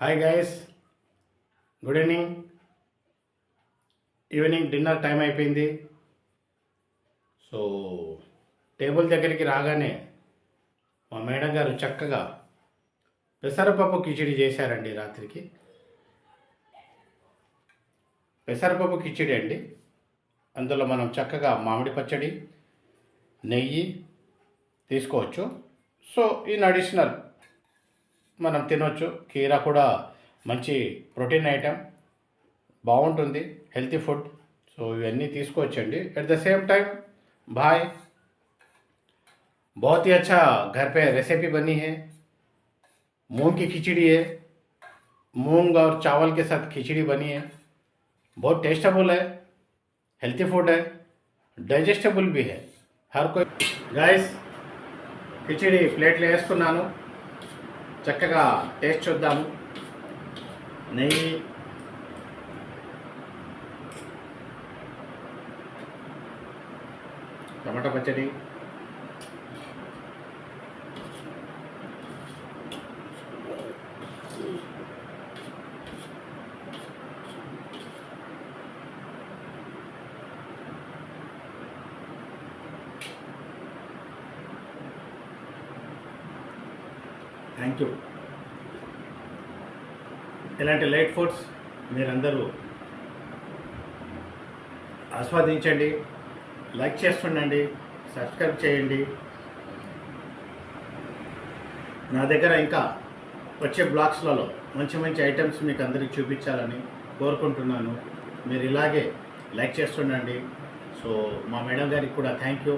Hi guys good evening evening dinner time అయిపోయింది. So table దగ్గరికి రాగానే మా మేడం గారు చక్కగా పెసరపప్పు కిచిడి చేశారండి రాత్రికి. పెసరపప్పు కిచిడి అండి. అందులో మనం చక్కగా మామిడి పచ్చడి నెయ్యి తీసుకోవచ్చు. సో ఇన్ అడిషనల్ మనం తినొచ్చు కీరా కూడా మంచి ప్రోటీన్ ఐటెం బాగుంటుంది హెల్తీ ఫుడ్ సో ఇవన్నీ తీసుకోవచ్చండి ఎట్ ద సేమ్ टाइम भाई बहुत ही अच्छा घर पे रेसिपी बनी है मूंग की खिचड़ी है मूंग और चावल के साथ खिचड़ी बनी है बहुत टेस्टेबल है हेल्थी फूड है డైజెస్టబుల్ भी है हर कोई गाइस కిచిడి ప్లేట్లో వేసుకున్నాను చక్కగా టేస్ట్ చూద్దాము. నెయ్యి. టమాటా పచ్చడి. థ్యాంక్ యూ ఇలాంటి లైట్ ఫుడ్స్ మీరందరూ ఆస్వాదించండి లైక్ చేస్తుండండి సబ్స్క్రైబ్ చేయండి. నా దగ్గర ఇంకా వచ్చే బ్లాగ్స్లలో మంచి మంచి ఐటమ్స్ మీకు అందరికీ చూపించాలని కోరుకుంటున్నాను. మీరు ఇలాగే లైక్ చేస్తుండండి. సో మా మేడం గారికి కూడా థ్యాంక్ యూ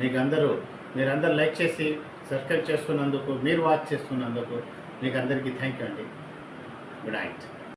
మీకు అందరూ మీరందరూ లైక్ చేసి సబ్స్క్రైబ్ చేస్తున్నందుకు మీరు వాచ్ చేస్తున్నందుకు మీకు అందరికీ థ్యాంక్ యూ అండి. Good night